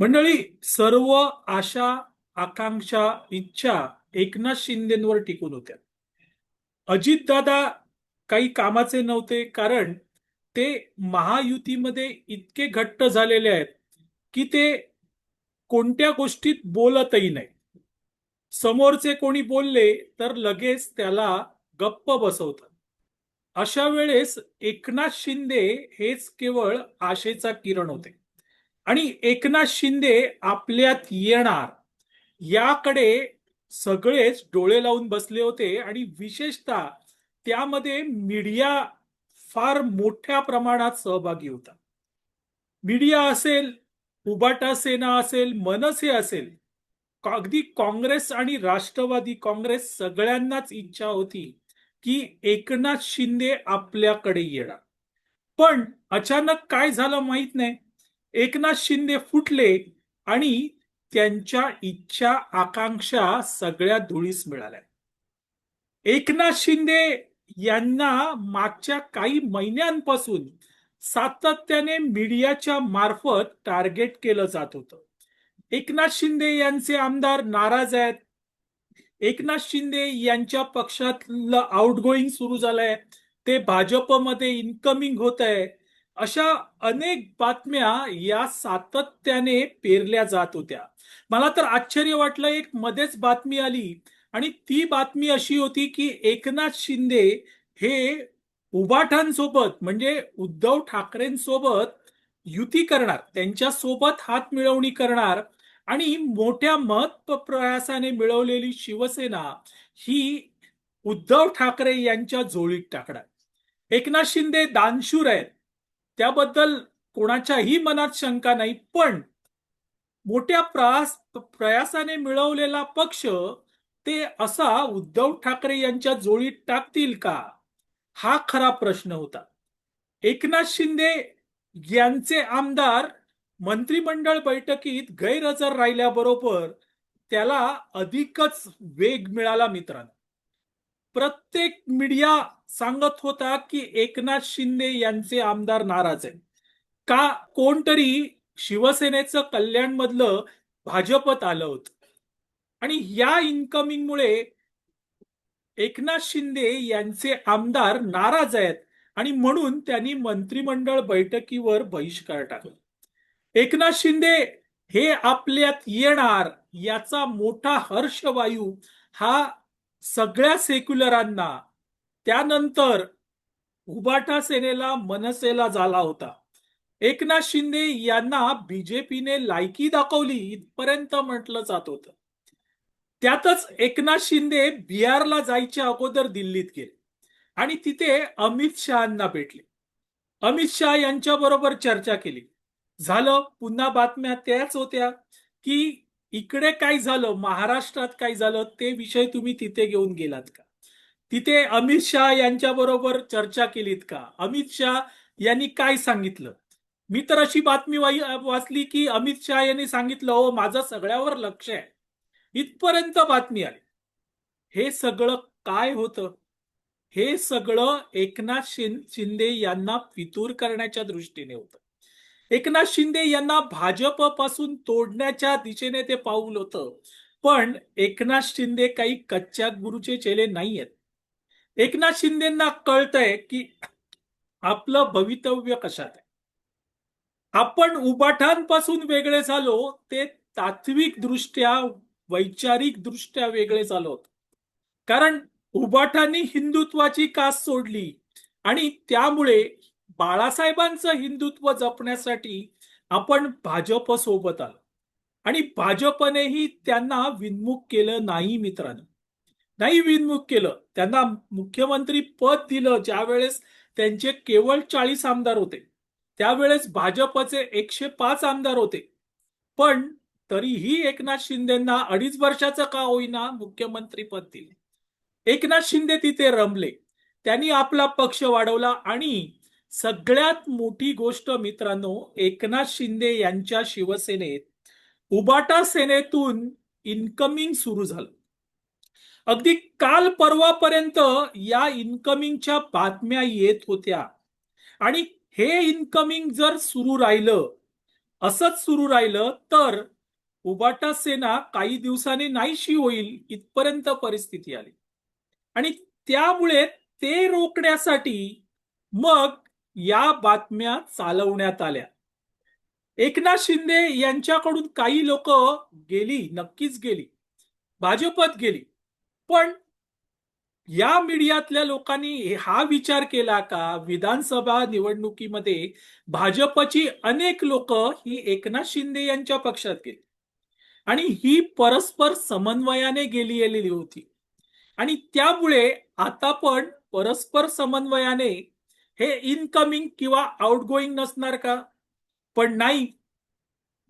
मंडळी सर्व आशा आकांक्षा इच्छा एकनाथ शिंदेवर टिकून होत्या. अजितदादा काही कामाचे नव्हते कारण ते महायुतीमध्ये इतके घट्ट झालेले आहेत की ते कोणत्या गोष्टीत बोलतही नाही समोरचे कोणी बोलले तर लगेच त्याला गप्प बसवतात. अशा वेळेस एकनाथ शिंदे हेच केवळ आशेचा किरण होते. आणि एकनाथ शिंदे आपल्यात येणार. याकडे सगळेच डोळे लावून बसले होते आणि विशेषतः त्यामध्ये मीडिया फार मोठ्या प्रमाणात सहभागी होता. मीडिया असेल उबाटा सेना असेल मनसे असेल अगदी काँग्रेस आणि राष्ट्रवादी काँग्रेस सगळ्यांनाच इच्छा होती की एकनाथ शिंदे आपल्याकडे येणार. पण अचानक काय झालं माहीत नाही. एकनाथ शिंदे फुटले आणि त्यांच्या इच्छा आकांक्षा सगळ्या धुळीस मिळाल्या. एकनाथ शिंदे यांना मागच्या काही महिन्यांपासून सातत्याने मीडियाच्या मार्फत टार्गेट केलं जात होतं. एकनाथ शिंदे यांचे आमदार नाराज आहेत. एकनाथ शिंदे यांच्या पक्षातलं आउटगोईंग सुरू झालंय. ते भाजपमध्ये इन्कमिंग होत आहे अशा अनेक बातम्या या सातत्याने पेरल्या जात होत्या. मला तर आश्चर्य वाटलं एक मध्येच बातमी आली आणि ती बातमी अशी होती की एकनाथ शिंदे हे उबाठांसोबत म्हणजे उद्धव ठाकरेंसोबत युती करणार त्यांच्यासोबत हात मिळवणी करणार आणि मोठ्या मत प्रयासाने मिळवलेली शिवसेना ही उद्धव ठाकरे यांच्या जोळीत टाकणार. एकनाथ शिंदे दानशूर आहेत. त्याबद्दल कोणाच्याही मनात शंका नाही पण मोठ्या प्रयास प्रयासाने मिळवलेला पक्ष ते असा उद्धव ठाकरे यांच्या जोळीत टाकतील का? हा खरा प्रश्न होता. एकनाथ शिंदे यांचे आमदार मंत्रिमंडळ बैठकीत गैरहजर राहिल्याबरोबर त्याला अधिकच वेग मिळाला मित्रांनो. प्रत्येक मीडिया सांगत होता की एकनाथ शिंदे यांचे आमदार नाराज आहे का कोणतरी शिवसेनेचं कल्याण मधलं भाजपत आलं होतं? आणि या इन्कमिंगमुळे एकनाथ शिंदे यांचे आमदार नाराज आहेत आणि म्हणून त्यांनी मंत्रिमंडळ बैठकीवर बहिष्कार टाकला. एकनाथ शिंदे हे आपल्यात येणार याचा मोठा हर्षवायू हा सगळ्या सेक्युलरांना त्यानंतर उबाटा सेनेला मनसेला झाला होता. एकनाथ शिंदे यांना बीजेपीने लायकी दाखवली इथपर्यंत म्हटलं जात होतं. त्यातच एकनाथ शिंदे बिहारला जायच्या अगोदर दिल्लीत गेले आणि तिथे अमित शहाना भेटले. अमित शहा यांच्या बरोबर चर्चा केली. झालं पुन्हा बातम्या त्याच होत्या की इकडे काय झालं? महाराष्ट्रात काय झालं? ते विषय तुम्ही तिथे घेऊन गेलात का? तिथे अमित शहा यांच्या बरोबर चर्चा केलीत का? अमित शहा यांनी काय सांगितलं? मी तर अशी बातमी वाचली की अमित शहा यांनी सांगितलं हो माझं सगळ्यावर लक्ष आहे. इथपर्यंत बातमी आली. हे सगळं काय होतं? हे सगळं एकनाथ शिंदे यांना फितूर करण्याच्या दृष्टीने होतं. एकनाथ शिंदे यांना भाजपपासून तोडण्याच्या दिशेने ते पाऊल होतं. पण एकनाथ शिंदे काही कच्च्या गुरुचे चेले नाही आहेत एकनाथ शिंदेना कळतंय की आपलं भवितव्य कशात आहे? आपण उबाठांपासून वेगळे झालो ते तात्विक दृष्ट्या वैचारिक दृष्ट्या वेगळे झालो कारण उबाठांनी हिंदुत्वाची कास सोडली आणि त्यामुळे बाळासाहेबांचं हिंदुत्व जपण्यासाठी आपण भाजप सोबत आलो. आणि भाजपनेही त्यांना विनमुख केलं नाही मित्रांनो. नाही विनमुख केलं. त्यांना मुख्यमंत्री पद दिलं ज्यावेळेस त्यांचे केवळ चाळीस आमदार होते. त्यावेळेस भाजपचे एकशे पाच आमदार होते. पण तरीही एकनाथ शिंदेना अडीच वर्षाचं का होईना मुख्यमंत्री पद दिले. एकनाथ शिंदे तिथे रमले. त्यांनी आपला पक्ष वाढवला आणि सगळ्यात मोठी गोष्ट मित्रांनो एकनाथ शिंदे यांच्या शिवसेनेत उबाटा सेनेतून इन्कमिंग सुरू झालं. अगदी काल परवापर्यंत या इन्कमिंगच्या बातम्या येत होत्या. आणि हे इन्कमिंग जर सुरू राहिलं असंच सुरू राहिलं तर उबाटा सेना काही दिवसांनी नाहीशी होईल इथपर्यंत परिस्थिती आली. आणि त्यामुळे ते रोखण्यासाठी मग या बातम्या चालवण्यात आल्या. एकनाथ शिंदे यांच्याकडून काही लोक गेली नक्कीच गेली. भाजपत गेली. पण या मीडियातल्या लोकांनी हा विचार केला का विधानसभा निवडणुकीमध्ये भाजपची अनेक लोक ही एकनाथ शिंदे यांच्या पक्षात गेली. आणि ही परस्पर समन्वयाने गेली गेलेली होती. आणि त्यामुळे आता पण परस्पर समन्वयाने हे इनकमिंग किंवा आउटगोईंग नसणार का? पण नाही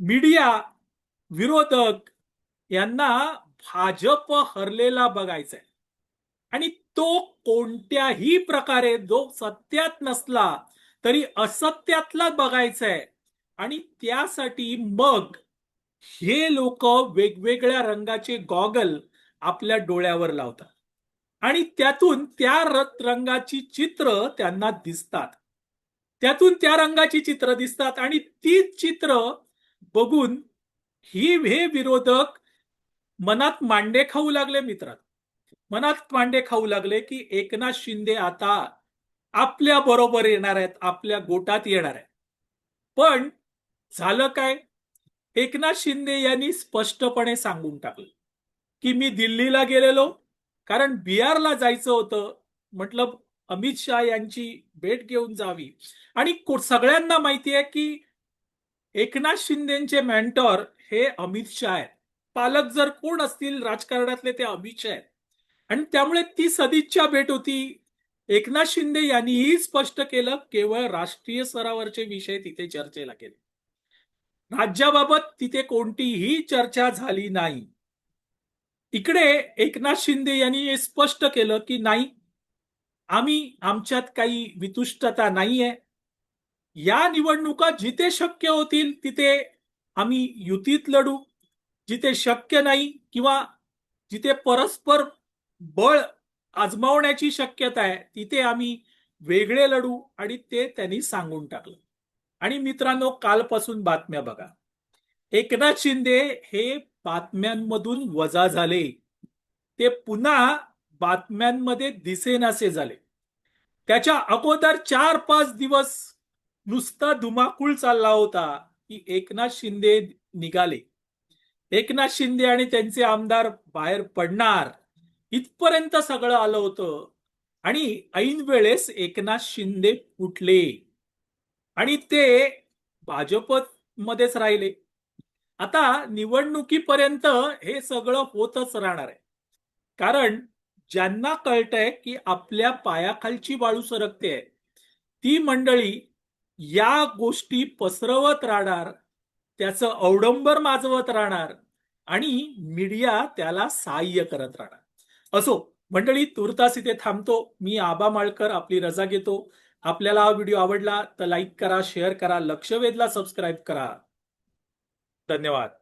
मीडिया विरोधक यांना भाजप हरलेला बघायचा आहे आणि तो कोणत्याही प्रकारे जो सत्यात नसला तरी असत्यातला बघायचा आहे आणि त्यासाठी मग हे लोक वेगवेगळ्या रंगाचे गॉगल आपल्या डोळ्यावर लावतात. आणि त्यातून त्या रंगाची चित्र त्यांना दिसतात. त्यातून त्या रंगाची चित्र दिसतात आणि ती चित्र बघून ही हे विरोधक मनात मांडे खाऊ लागले मित्रात मनात मांडे खाऊ लागले की एकनाथ शिंदे आता आपल्या बरोबर येणार आहेत आपल्या गोटात येणार आहे पण झालं काय? एकनाथ शिंदे यांनी स्पष्टपणे सांगून टाकलं की मी दिल्लीला गेलेलो कारण बिहारला जायचं होतं म्हटलं अमित शहा यांची भेट घेऊन जावी. आणि सगळ्यांना माहिती आहे की एकनाथ शिंदेचे मेंटॉर हे अमित शहा आहेत. पालक जर कोण असतील राजकारणातले ते अमित शहा आहेत. आणि त्यामुळे ती सदिच्छा भेट होती. एकनाथ शिंदे यांनीही स्पष्ट केलं केवळ राष्ट्रीय स्तरावरचे विषय तिथे चर्चेला केले राज्याबाबत तिथे कोणतीही चर्चा झाली नाही. इकडे एकनाथ शिंदे यांनी हे स्पष्ट केलं की नाही आम्ही आमच्यात काही वितुष्टता नाहीये. या निवडणुका जिथे शक्य होतील तिथे आम्ही युतीत लढू. जिथे शक्य नाही किंवा जिथे परस्पर बळ आजमावण्याची शक्यता आहे तिथे आम्ही वेगळे लढू. आणि ते त्यांनी सांगून टाकलं. आणि मित्रांनो कालपासून बातम्या बघा. एकनाथ शिंदे हे बातम्यांमधून वजा झाले. ते पुन्हा बातम्यांमध्ये दिसेनासे झाले. त्याच्या अगोदर चार पाच दिवस नुसता धुमाकूळ चालला होता की एकनाथ शिंदे निघाले. एकनाथ शिंदे आणि त्यांचे आमदार बाहेर पडणार इथपर्यंत सगळं आलं होतं आणि ऐन वेळेस एकनाथ शिंदे फुटले आणि ते भाजपमध्येच राहिले. आता निवडणुकीपर्यंत हे सगळं होतच राहणार आहे. कारण ज्यांना कळतंय की आपल्या पायाखालची वाळू सरकते ती मंडळी या गोष्टी पसरवत राहणार त्याचं अवडंबर माजवत राहणार आणि मीडिया त्याला सहाय्य करत राहणार. असो मंडळी तुर्तास इथे थांबतो. मी आबा माळकर आपली रजा घेतो. आपल्याला हा व्हिडिओ आवडला तर लाईक करा शेअर करा लक्ष वेधला सबस्क्राईब करा. धन्यवाद.